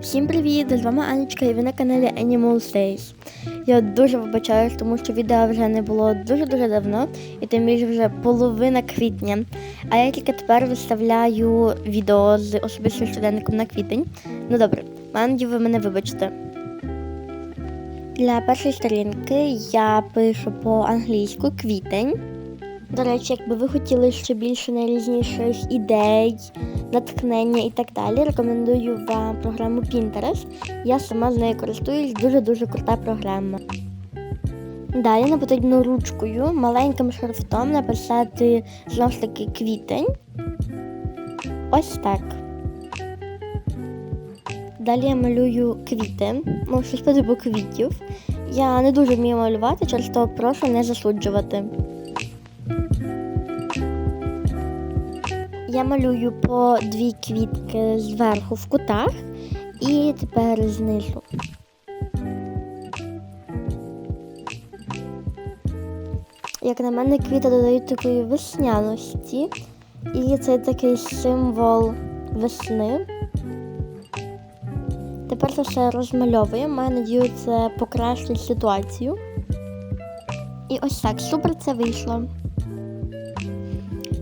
Всім привіт! З вами Анечка і ви на каналі Animal Days. Я дуже вибачаюсь, тому що відео вже не було дуже-дуже давно, і тим більше вже половина квітня. А я тільки тепер виставляю відео з особистим щоденником на квітень. Ну добре, маю ви мене вибачте. Для першої сторінки я пишу по-англійську квітень. До речі, якби ви хотіли ще більше найрізніших ідей, натхнення і так далі, рекомендую вам програму Pinterest. Я сама з нею користуюсь, дуже-дуже крута програма. Далі нам потрібно ручкою маленьким шрифтом написати знову ж таки квітень. Ось так. Далі я малюю квіти, мов щось по типу квітів. Я не дуже вмію малювати, через то прошу не засуджувати. Я малюю по дві квітки зверху в кутах і тепер знизу. Як на мене, квіти додають такої весняності, і це такий символ весни. Тепер це все розмальовуємо. Маю надію, це покращить ситуацію. І ось так, супер це вийшло.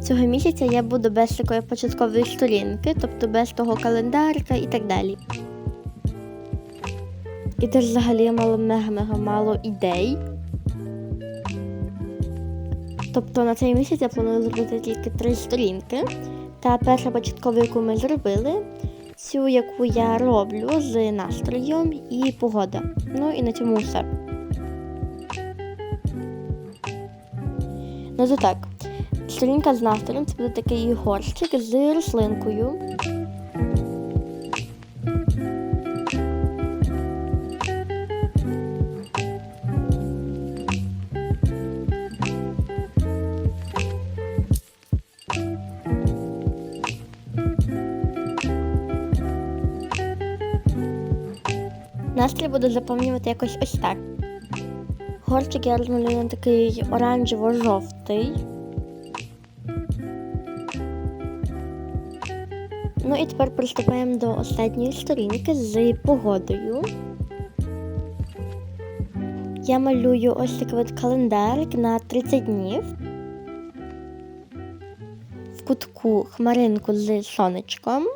Цього місяця я буду без такої початкової сторінки, тобто без того календарика і так далі. І теж взагалі я мало мега-мега мало ідей. Тобто на цей місяць я планую зробити тільки три сторінки. Та перша початкова, яку ми зробили, цю, яку я роблю з настроєм і погода. Ну і на цьому все. Ну то так. Сторінка з настроєм це буде такий горщик з рослинкою. Настрій буду заповнювати якось ось так. Горщик я розмалюю на такий оранжево-жовтий. Ну і тепер приступаємо до останньої сторінки з погодою. Я малюю ось такий от календарик на 30 днів. В кутку хмаринку з сонечком.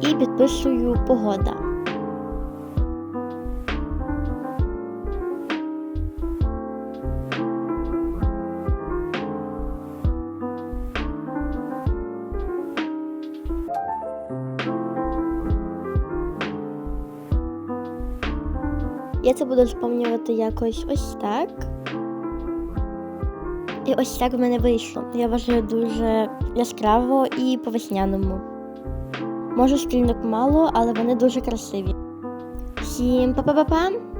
І підписую погода. Я це буду заповнювати якось ось так. І ось так в мене вийшло. Я вважаю дуже яскраво і по-весняному. Може, стрільник мало, але вони дуже красиві. Всім па-па-па-па!